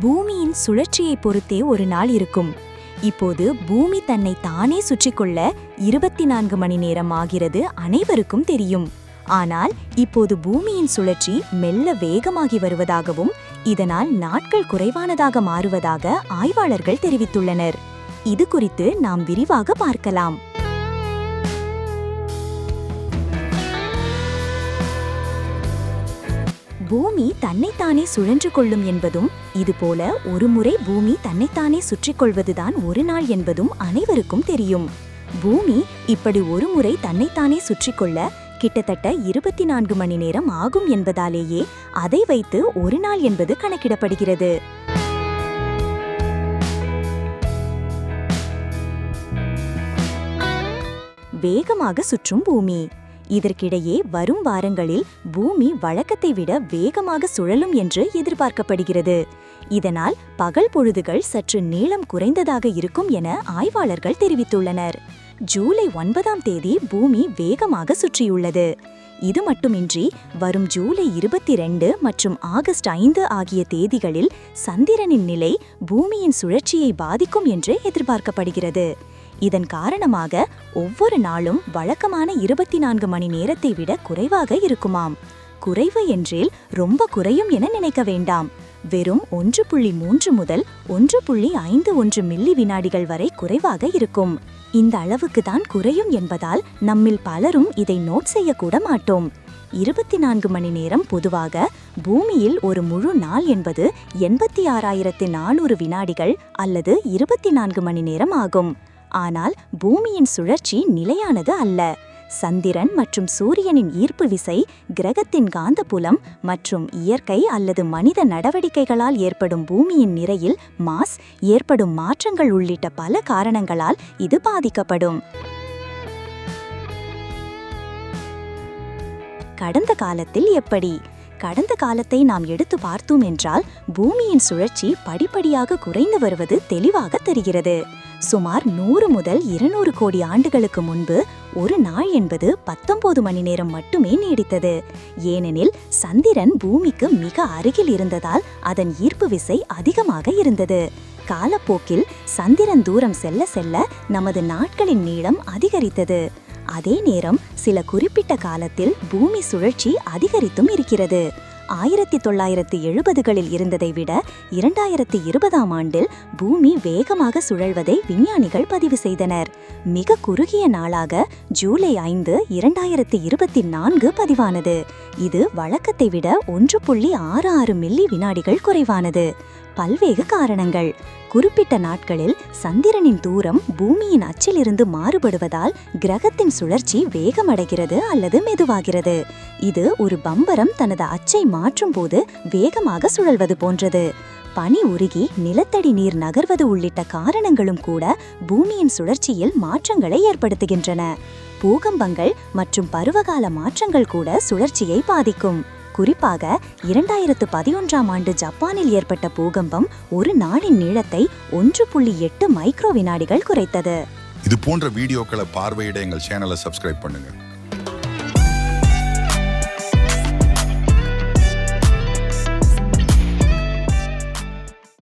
பூமியின் சுழற்சியை பொறுத்தே ஒரு நாள் இருக்கும். இப்போது பூமி தன்னை தானே சுற்றிக்கொள்ள இருபத்தி நான்கு மணி நேரம் ஆகிறது அனைவருக்கும் தெரியும். ஆனால் இப்போது பூமியின் சுழற்சி மெல்ல வேகமாகி வருவதாகவும் இதனால் நாட்கள் குறைவானதாக மாறுவதாக ஆய்வாளர்கள் தெரிவித்துள்ளனர். இது குறித்து நாம் விரிவாக பார்க்கலாம். பூமி தன்னைத்தானே சுழன்று கொள்ளும் என்பதும் இதுபோல ஒருமுறை பூமி தன்னைத்தானே சுற்றிக் கொள்வதுதான் ஒரு நாள் என்பதும் அனைவருக்கும் தெரியும். பூமி இப்படி ஒருமுறை தன்னைத்தானே சுற்றிக் கொள்ள கிட்டத்தட்ட இருபத்தி நான்கு மணி நேரம் ஆகும் என்பதாலேயே அதை வைத்து ஒரு நாள் என்பது கணக்கிடப்படுகிறது. வேகமாக சுற்றும் பூமி. இதற்கிடையே வரும் வாரங்களில் பூமி வழக்கத்தை விட வேகமாக சுழலும் என்று எதிர்பார்க்கப்படுகிறது. இதனால் பகல் பொழுதுகள் சற்று நீளம் குறைந்ததாக இருக்கும் என ஆய்வாளர்கள் தெரிவித்துள்ளனர். ஜூலை ஒன்பதாம் தேதி பூமி வேகமாக சுற்றியுள்ளது. இது மட்டுமின்றி வரும் ஜூலை இருபத்தி ரெண்டு மற்றும் ஆகஸ்ட் ஐந்து ஆகிய தேதிகளில் சந்திரனின் நிலை பூமியின் சுழற்சியை பாதிக்கும் என்று எதிர்பார்க்கப்படுகிறது. இதன் காரணமாக ஒவ்வொரு நாளும் வழக்கமான இருபத்தி நான்கு மணி நேரத்தை விட குறைவாக இருக்குமாம். குறைவு என்றில் ரொம்ப குறையும் என நினைக்க வேண்டாம். வெறும் ஒன்று புள்ளி மூன்று முதல் ஒன்று புள்ளி ஐந்து ஒன்று மில்லி வினாடிகள் வரை குறைவாக இருக்கும். இந்த அளவுக்கு தான் குறையும் என்பதால் நம்மில் பலரும் இதை நோட் செய்யக்கூட மாட்டோம். இருபத்தி நான்கு மணி நேரம் பொதுவாக பூமியில் ஒரு முழு நாள் என்பது எண்பத்தி ஆறாயிரத்து நானூறு வினாடிகள் அல்லது இருபத்தி நான்கு மணி நேரம் ஆகும். ஆனால் பூமியின் சுழற்சி நிலையானது அல்ல. சந்திரன் மற்றும் சூரியனின் ஈர்ப்பு விசை கிரகத்தின் காந்தப்புலம் மற்றும் இயற்கை அல்லது மனித நடவடிக்கைகளால் ஏற்படும் பூமியின் நிறையில் மாஸ் ஏற்படும் மாற்றங்கள் உள்ளிட்ட பல காரணங்களால் இது பாதிக்கப்படும். கடந்த காலத்தில் எப்படி? கடந்த காலத்தை நாம் எடுத்து பார்த்தோம் என்றால் பூமியின் சுழற்சி படிப்படியாக குறைந்து வருவது தெளிவாக தெரிகிறது. சுமார் நூறு முதல் இருநூறு கோடி ஆண்டுகளுக்கு முன்பு ஒரு நாள் என்பது பத்தொன்பது மணி நேரம் மட்டுமே நீடித்தது. ஏனெனில் சந்திரன் பூமிக்கு மிக அருகில் இருந்ததால் அதன் ஈர்ப்பு விசை அதிகமாக இருந்தது. காலப்போக்கில் சந்திரன் தூரம் செல்ல செல்ல நமது நாட்களின் நீளம் அதிகரித்தது. அதே நேரம் சில குறிப்பிட்ட காலத்தில் பூமி சுழற்சி அதிகரித்தும் இருக்கிறது. ஆயிரத்தி தொள்ளாயிரத்தி எழுபதுகளில் இருந்ததை விட இரண்டாயிரத்தி இருபதாம் ஆண்டில் பூமி வேகமாக சுழல்வதை விஞ்ஞானிகள் பதிவு செய்தனர். மிக குறுகிய நாளாக ஜூலை ஐந்து இரண்டாயிரத்தி இருபத்தி நான்கு பதிவானது. இது வழக்கத்தை விட ஒன்று புள்ளி ஆறு ஆறு மில்லி வினாடிகள் குறைவானது. பல்வேறு காரணங்கள். குறிப்பிட்ட நாட்களில் சந்திரனின் தூரம் பூமியின் அச்சிலிருந்து மாறுபடுவதால் கிரகத்தின் சுழற்சி வேகமடைகிறது அல்லது மெதுவாகிறது. இது ஒரு பம்பரம் தனது அச்சை மாற்றும் போது வேகமாக சுழல்வது போன்றது. பனி உருகி நிலத்தடி நீர் நகர்வது உள்ளிட்ட காரணங்களும் கூட பூமியின் சுழற்சியில் மாற்றங்களை ஏற்படுத்துகின்றன. பூகம்பங்கள் மற்றும் பருவகால மாற்றங்கள் கூட சுழற்சியை பாதிக்கும். குறிப்பாக இரண்டாயிரத்து பதினொன்றாம் ஆண்டு ஜப்பானில் ஏற்பட்ட பூகம்பம் ஒரு நாளின் நீளத்தை ஒன்று புள்ளி எட்டு மைக்ரோ வினாடிகள் குறைத்தது. இது போன்ற வீடியோக்களை பார்வையிட எங்கள் சேனலை சப்ஸ்கிரைப் பண்ணுங்கள்